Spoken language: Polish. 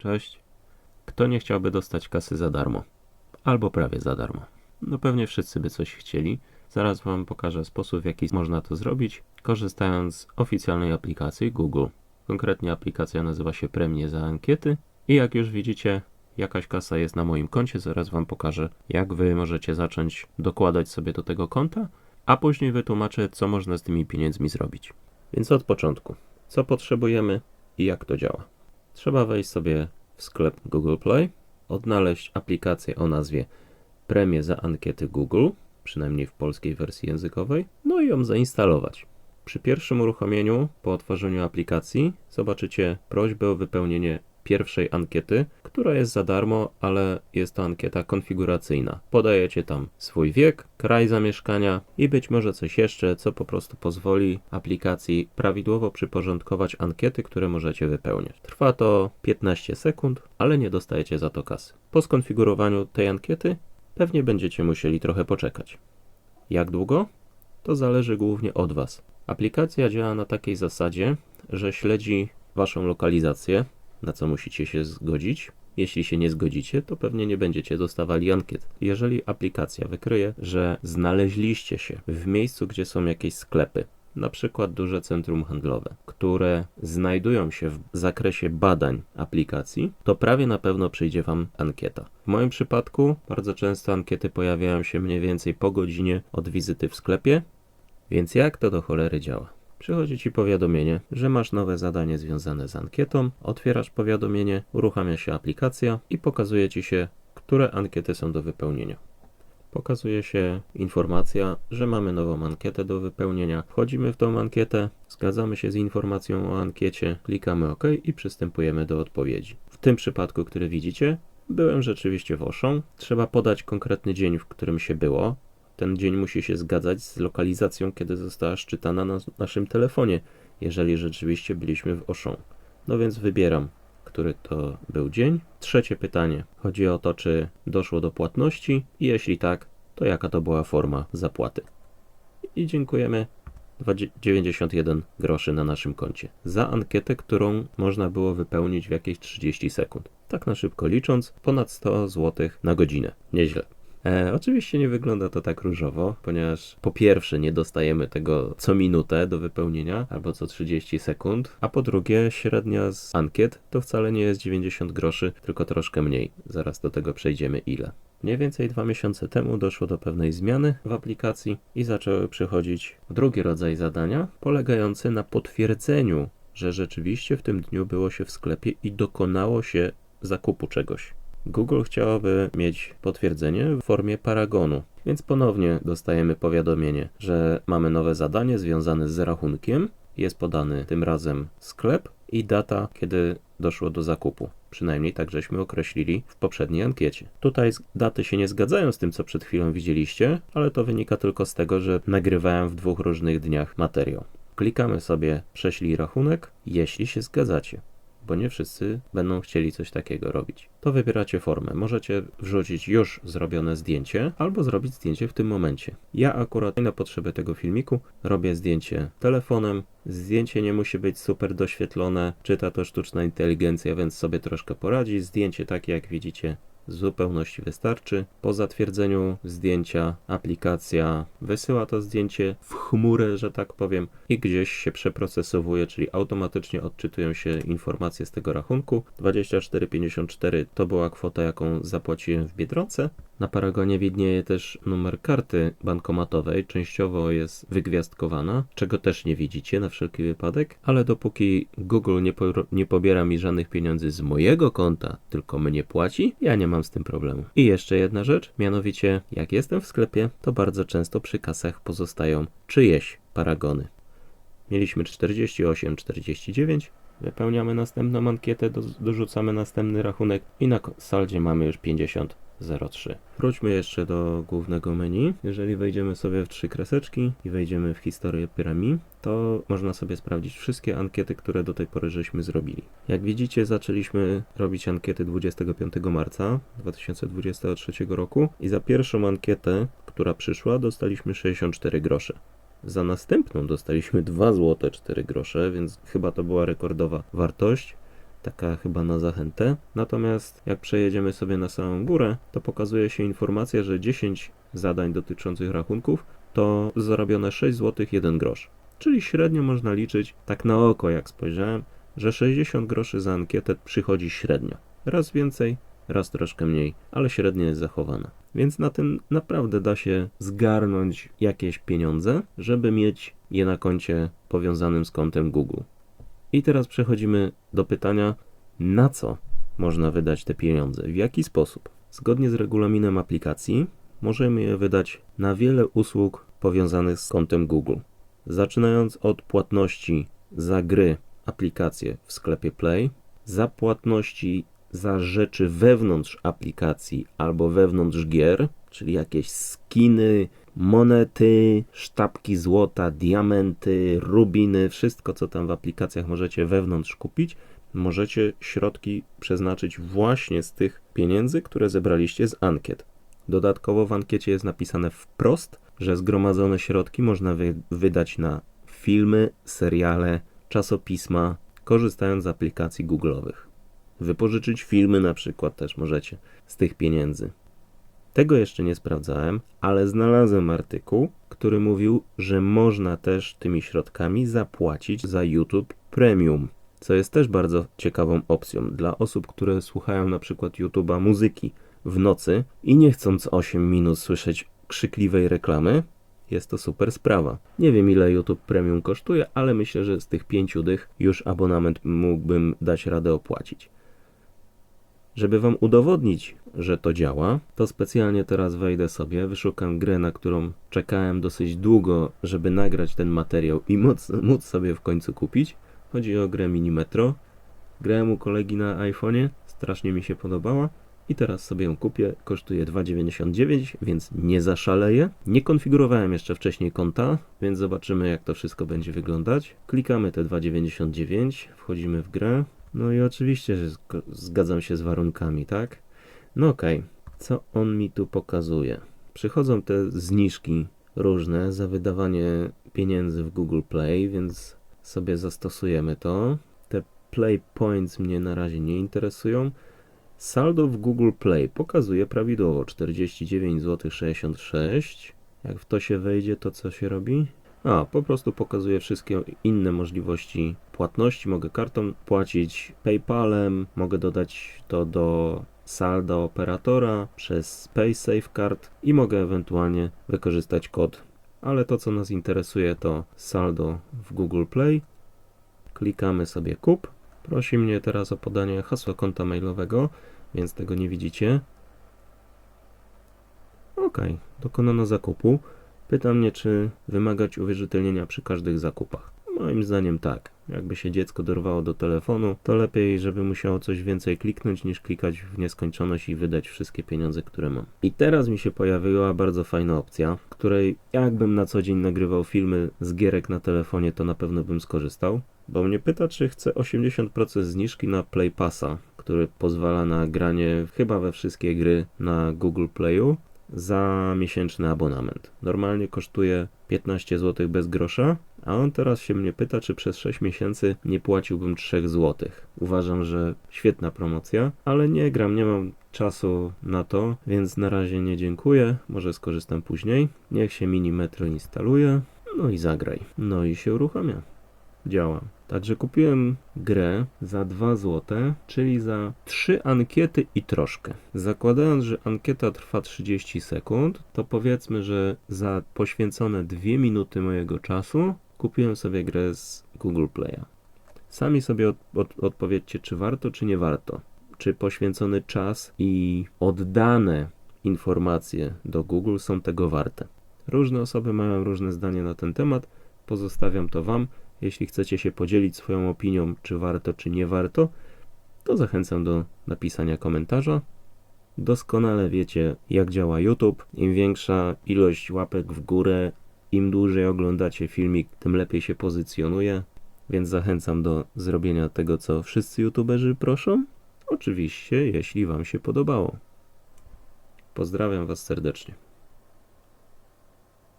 Cześć. Kto nie chciałby dostać kasy za darmo? Albo prawie za darmo. No pewnie wszyscy by coś chcieli. Zaraz Wam pokażę sposób, w jaki można to zrobić, korzystając z oficjalnej aplikacji Google. Konkretnie aplikacja nazywa się Premie za ankiety i jak już widzicie, jakaś kasa jest na moim koncie. Zaraz Wam pokażę, jak Wy możecie zacząć dokładać sobie do tego konta, a później wytłumaczę, co można z tymi pieniędzmi zrobić. Więc od początku, co potrzebujemy i jak to działa. Trzeba wejść sobie w sklep Google Play, odnaleźć aplikację o nazwie Premie za ankiety Google, przynajmniej w polskiej wersji językowej, no i ją zainstalować. Przy pierwszym uruchomieniu, po otworzeniu aplikacji, zobaczycie prośbę o wypełnienie pierwszej ankiety, która jest za darmo, ale jest to ankieta konfiguracyjna. Podajecie tam swój wiek, kraj zamieszkania i być może coś jeszcze, co po prostu pozwoli aplikacji prawidłowo przyporządkować ankiety, które możecie wypełniać. Trwa to 15 sekund, ale nie dostajecie za to kasy. Po skonfigurowaniu tej ankiety pewnie będziecie musieli trochę poczekać. Jak długo? To zależy głównie od Was. Aplikacja działa na takiej zasadzie, że śledzi Waszą lokalizację, na co musicie się zgodzić. Jeśli się nie zgodzicie, to pewnie nie będziecie dostawali ankiet. Jeżeli aplikacja wykryje, że znaleźliście się w miejscu, gdzie są jakieś sklepy, na przykład duże centrum handlowe, które znajdują się w zakresie badań aplikacji, to prawie na pewno przyjdzie Wam ankieta. W moim przypadku bardzo często ankiety pojawiają się mniej więcej po godzinie od wizyty w sklepie, więc jak to do cholery działa? Przychodzi Ci powiadomienie, że masz nowe zadanie związane z ankietą, otwierasz powiadomienie, uruchamia się aplikacja i pokazuje Ci się, które ankiety są do wypełnienia. Pokazuje się informacja, że mamy nową ankietę do wypełnienia. Wchodzimy w tą ankietę, zgadzamy się z informacją o ankiecie, klikamy OK i przystępujemy do odpowiedzi. W tym przypadku, który widzicie, byłem rzeczywiście w Oszą. Trzeba podać konkretny dzień, w którym się było. Ten dzień musi się zgadzać z lokalizacją, kiedy została szczytana na naszym telefonie, jeżeli rzeczywiście byliśmy w Oszą. No więc wybieram który to był dzień. Trzecie pytanie chodzi o to, czy doszło do płatności i jeśli tak, to jaka to była forma zapłaty. I dziękujemy. 91 groszy na naszym koncie za ankietę, którą można było wypełnić w jakieś 30 sekund. Tak na szybko licząc, ponad 100 zł na godzinę. Nieźle. E, oczywiście nie wygląda to tak różowo, ponieważ po pierwsze nie dostajemy tego co minutę do wypełnienia albo co 30 sekund, a po drugie średnia z ankiet to wcale nie jest 90 groszy, tylko troszkę mniej. Zaraz do tego przejdziemy ile. Mniej więcej dwa miesiące temu doszło do pewnej zmiany w aplikacji i zaczęły przychodzić drugi rodzaj zadania, polegający na potwierdzeniu, że rzeczywiście w tym dniu było się w sklepie i dokonało się zakupu czegoś. Google chciałoby mieć potwierdzenie w formie paragonu, więc ponownie dostajemy powiadomienie, że mamy nowe zadanie związane z rachunkiem. Jest podany tym razem sklep i data, kiedy doszło do zakupu. Przynajmniej tak żeśmy określili w poprzedniej ankiecie. Tutaj daty się nie zgadzają z tym, co przed chwilą widzieliście, ale to wynika tylko z tego, że nagrywałem w dwóch różnych dniach materiał. Klikamy sobie prześlij rachunek, jeśli się zgadzacie bo nie wszyscy będą chcieli coś takiego robić. To wybieracie formę. Możecie wrzucić już zrobione zdjęcie albo zrobić zdjęcie w tym momencie. Ja akurat na potrzeby tego filmiku robię zdjęcie telefonem. Zdjęcie nie musi być super doświetlone, czyta to sztuczna inteligencja, więc sobie troszkę poradzi. Zdjęcie takie jak widzicie w zupełności wystarczy. Po zatwierdzeniu zdjęcia aplikacja wysyła to zdjęcie w chmurę, że tak powiem, i gdzieś się przeprocesowuje, czyli automatycznie odczytują się informacje z tego rachunku. 24,54 to była kwota, jaką zapłaciłem w Biedronce. Na paragonie widnieje też numer karty bankomatowej, częściowo jest wygwiazdkowana, czego też nie widzicie na wszelki wypadek, ale dopóki Google nie, po, nie pobiera mi żadnych pieniędzy z mojego konta, tylko mnie płaci, ja nie mam z tym problemu. I jeszcze jedna rzecz, mianowicie jak jestem w sklepie, to bardzo często przy kasach pozostają czyjeś paragony. Mieliśmy 48, 49, wypełniamy następną ankietę, do, dorzucamy następny rachunek i na saldzie mamy już 50 03. Wróćmy jeszcze do głównego menu. Jeżeli wejdziemy sobie w trzy kreseczki i wejdziemy w historię pyramid, to można sobie sprawdzić wszystkie ankiety, które do tej pory żeśmy zrobili. Jak widzicie, zaczęliśmy robić ankiety 25 marca 2023 roku i za pierwszą ankietę, która przyszła, dostaliśmy 64 grosze. Za następną dostaliśmy 2 zł 4 grosze, więc chyba to była rekordowa wartość. Taka chyba na zachętę. Natomiast jak przejedziemy sobie na samą górę, to pokazuje się informacja, że 10 zadań dotyczących rachunków to zarobione 6 zł 1 grosz. Czyli średnio można liczyć, tak na oko jak spojrzałem, że 60 groszy za ankietę przychodzi średnio. Raz więcej, raz troszkę mniej, ale średnia jest zachowana. Więc na tym naprawdę da się zgarnąć jakieś pieniądze, żeby mieć je na koncie powiązanym z kontem Google. I teraz przechodzimy do pytania, na co można wydać te pieniądze, w jaki sposób. Zgodnie z regulaminem aplikacji możemy je wydać na wiele usług powiązanych z kontem Google. Zaczynając od płatności za gry, aplikacje w sklepie Play, za płatności za rzeczy wewnątrz aplikacji albo wewnątrz gier, czyli jakieś skiny, monety, sztabki złota, diamenty, rubiny, wszystko co tam w aplikacjach możecie wewnątrz kupić, możecie środki przeznaczyć właśnie z tych pieniędzy, które zebraliście z ankiet. Dodatkowo w ankiecie jest napisane wprost, że zgromadzone środki można wy wydać na filmy, seriale, czasopisma, korzystając z aplikacji Google'owych. Wypożyczyć filmy na przykład też możecie z tych pieniędzy. Tego jeszcze nie sprawdzałem, ale znalazłem artykuł, który mówił, że można też tymi środkami zapłacić za YouTube Premium, co jest też bardzo ciekawą opcją dla osób, które słuchają na przykład YouTube'a muzyki w nocy i nie chcąc 8 minut słyszeć krzykliwej reklamy, jest to super sprawa. Nie wiem ile YouTube Premium kosztuje, ale myślę, że z tych 5 dych już abonament mógłbym dać radę opłacić. Żeby Wam udowodnić, że to działa, to specjalnie teraz wejdę sobie, wyszukam grę, na którą czekałem dosyć długo, żeby nagrać ten materiał i móc, móc sobie w końcu kupić. Chodzi o grę Minimetro. Grałem u kolegi na iPhone'ie, strasznie mi się podobała i teraz sobie ją kupię. Kosztuje 2,99, więc nie zaszaleję. Nie konfigurowałem jeszcze wcześniej konta, więc zobaczymy jak to wszystko będzie wyglądać. Klikamy te 2,99, wchodzimy w grę. No i oczywiście, że zg- zgadzam się z warunkami, tak? No okej, co on mi tu pokazuje? Przychodzą te zniżki różne za wydawanie pieniędzy w Google Play, więc sobie zastosujemy to. Te Play Points mnie na razie nie interesują. Saldo w Google Play pokazuje prawidłowo 49 zł 66. Jak w to się wejdzie, to co się robi? A, po prostu pokazuje wszystkie inne możliwości płatności. Mogę kartą płacić, PayPalem, mogę dodać to do salda operatora przez PaySafe Card i mogę ewentualnie wykorzystać kod. Ale to, co nas interesuje, to saldo w Google Play. Klikamy sobie kup. Prosi mnie teraz o podanie hasła konta mailowego, więc tego nie widzicie. Ok, dokonano zakupu. Pyta mnie, czy wymagać uwierzytelnienia przy każdych zakupach. Moim zdaniem tak. Jakby się dziecko dorwało do telefonu, to lepiej, żeby musiało coś więcej kliknąć, niż klikać w nieskończoność i wydać wszystkie pieniądze, które mam. I teraz mi się pojawiła bardzo fajna opcja, której jakbym na co dzień nagrywał filmy z gierek na telefonie, to na pewno bym skorzystał. Bo mnie pyta, czy chcę 80% zniżki na Play Passa, który pozwala na granie chyba we wszystkie gry na Google Playu za miesięczny abonament. Normalnie kosztuje 15 zł bez grosza, a on teraz się mnie pyta, czy przez 6 miesięcy nie płaciłbym 3 zł. Uważam, że świetna promocja, ale nie gram, nie mam czasu na to, więc na razie nie dziękuję. Może skorzystam później. Niech się mini metro instaluje. No i zagraj. No i się uruchamia. Działa. Także kupiłem grę za 2 zł, czyli za 3 ankiety i troszkę. Zakładając, że ankieta trwa 30 sekund, to powiedzmy, że za poświęcone 2 minuty mojego czasu kupiłem sobie grę z Google Play'a. Sami sobie od, od, odpowiedzcie, czy warto, czy nie warto. Czy poświęcony czas i oddane informacje do Google są tego warte. Różne osoby mają różne zdanie na ten temat. Pozostawiam to Wam. Jeśli chcecie się podzielić swoją opinią, czy warto, czy nie warto, to zachęcam do napisania komentarza. Doskonale wiecie, jak działa YouTube. Im większa ilość łapek w górę, im dłużej oglądacie filmik, tym lepiej się pozycjonuje. Więc zachęcam do zrobienia tego, co wszyscy YouTuberzy proszą. Oczywiście, jeśli Wam się podobało. Pozdrawiam Was serdecznie.